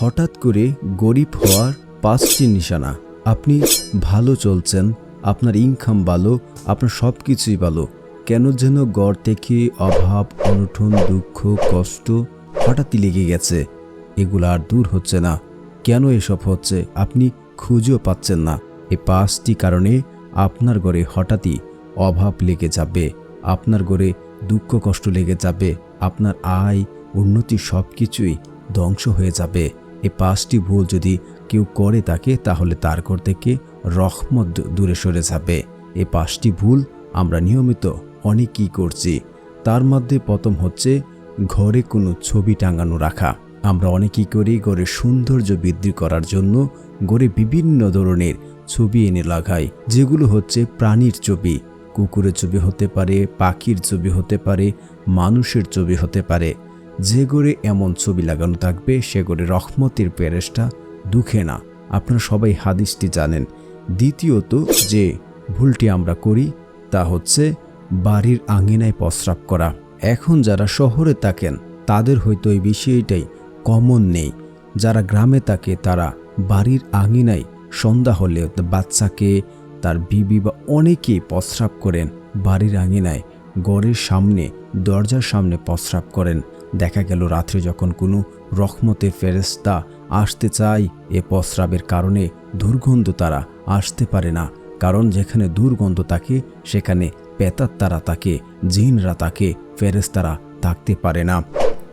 হঠাৎ করে গরিব হওয়ার পাঁচটি নিশানা। আপনি ভালো চলছেন, আপনার ইনকাম ভালো, আপনার সব কিছুই ভালো। কেন যেন গড় থেকে অভাব অনঠন দুঃখ, কষ্ট হঠাৎই লেগে গেছে। এগুলো আর দূর হচ্ছে না। কেন এসব হচ্ছে? আপনি খুঁজেও পাচ্ছেন না। এই পাঁচটি কারণে আপনার ঘরে হঠাৎই অভাব লেগে যাবে, আপনার ঘরে দুঃখ, কষ্ট লেগে যাবে, আপনার আয়, উন্নতি সব কিছুই ধ্বংস হয়ে যাবে। এই পাঁচটি ভুল যদি কেউ করে থাকে তাহলে তার ঘর থেকে রহমত দূরে সরে যাবে। এই পাঁচটি ভুল আমরা নিয়মিত অনেকই করছি। তার মধ্যে প্রথম হচ্ছে ঘরে কোনো ছবি টাঙানো রাখা। আমরা অনেকেই করি ঘরের সৌন্দর্য বৃদ্ধি করার জন্য ঘরে বিভিন্ন ধরনের ছবি এনে লাগাই। যেগুলো হচ্ছে প্রাণীর ছবি, কুকুরের ছবি হতে পারে, পাখির ছবি হতে পারে, মানুষের ছবি হতে পারে। যে ঘরে এমন ছবি লাগানো থাকবে, সে ঘরে রহমতের প্যারেসটা দুখে না। আপনারা সবাই হাদিসটি জানেন। দ্বিতীয়ত যে ভুলটি আমরা করি, তা হচ্ছে বাড়ির আঙিনায় প্রস্রাব করা। এখন যারা শহরে থাকেন, তাদের হয়তো এই বিষয়টাই কমন নেই। যারা গ্রামে থাকে, তারা বাড়ির আঙিনায় সন্ধ্যা হলে বাচ্চাকে, তার বিবি বা অনেকেই প্রস্রাব করেন। বাড়ির আঙিনায় গড়ের সামনে, দরজার সামনে প্রস্রাব করেন। দেখা গেল রাত্রে যখন কোনো রহমতের ফেরেস্তা আসতে চায়, এ প্রস্রাবের কারণে দুর্গন্ধ তারা আসতে পারে না। কারণ যেখানে দুর্গন্ধ থাকে, সেখানে পেতার তারা তাকে, জিনরা তাকে ফেরেস্তারা থাকতে পারে না।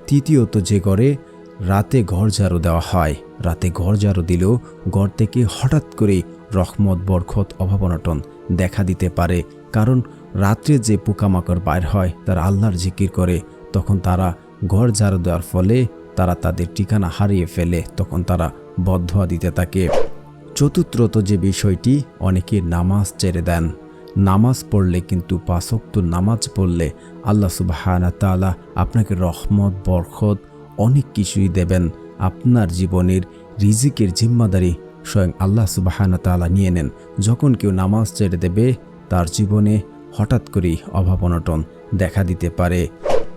তৃতীয়ত যে ঘরে রাতে ঘর ঝাড়ু দেওয়া হয়, রাতে ঘর ঝাড়ু দিলেও ঘর থেকে হঠাৎ করেই রহমত বরখত অভাবনটন দেখা দিতে পারে। কারণ রাত্রে যে পোকামাকড় বাইর হয়, তারা আল্লাহর জিকির করে, তখন তারা ঘর ঝাড়ু দেওয়ার ফলে তারা তাদের ঠিকানা হারিয়ে ফেলে, তখন তারা বদ্ধয়া দিতে থাকে। চতুর্থত যে বিষয়টি, অনেকে নামাজ ছেড়ে দেন। নামাজ পড়লে কিন্তু পাঁচক্ত নামাজ পড়লে আল্লাহ সুবাহানা আপনাকে রহমত বরখত অনেক কিছুই দেবেন। আপনার জীবনের রিজিকের জিম্মাদারি স্বয়ং আল্লাহ সুবাহানা তালা নিয়ে নেন। যখন কেউ নামাজ ছেড়ে দেবে, তার জীবনে হঠাৎ করেই অভাব অনটন দেখা দিতে পারে।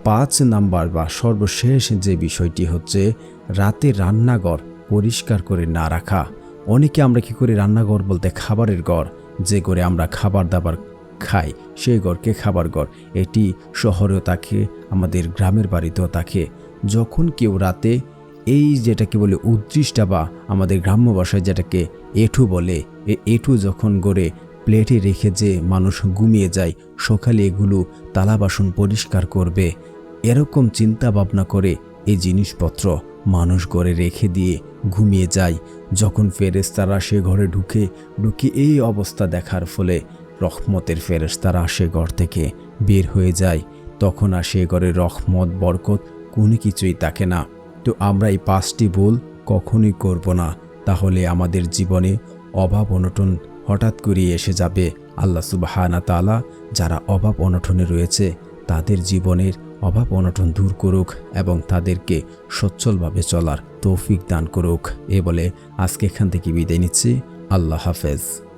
পাঁচ নাম্বার বা সর্বশেষ যে বিষয়টি হচ্ছে রাতে রান্নাঘর পরিষ্কার করে না রাখা। অনেকে আমরা কি করি রান্নাঘর বলতে খাবারের ঘর, যে ঘরে আমরা খাবার দাবার খাই, সেই ঘরকে খাবার ঘর। এটি শহরেও থাকে আমাদের গ্রামের বাড়িতেও থাকে যখন কেউ রাতে এই যেটাকে বলে উদ্দৃষ্টা বা আমাদের গ্রাম্য ভাষায় যেটাকে এঠু বলে, এ এঠু যখন গড়ে প্লেটে রেখে যে মানুষ ঘুমিয়ে যায়, সকালে এগুলো তালা বাসন পরিষ্কার করবে। এরকম চিন্তা ভাবনা করে এই জিনিসপত্র মানুষ ঘরে রেখে দিয়ে ঘুমিয়ে যায়। যখন ফেরেস্তারা সে ঘরে ঢুকে ঢুকে এই অবস্থা দেখার ফলে রহমতের ফেরেস্তারা সে ঘর থেকে বের হয়ে যায়। তখন আর সে ঘরে রহমত, বরকত কোনো কিছুই থাকে না। তো আমরা এই পাঁচটি ভুল কখনোই করব না। তাহলে আমাদের জীবনে অভাব অনটন হঠাৎ করে এসে যাবে আল্লাহ সুবাহানা তালা যারা অভাব অনটনে রয়েছে, তাদের জীবনের অভাব অনটন দূর করুক এবং তাদেরকে সচ্ছলভাবে চলার তৌফিক দান করুক। এ বলে আজকে এখান থেকে বিদায় নিচ্ছি। আল্লাহ হাফেজ।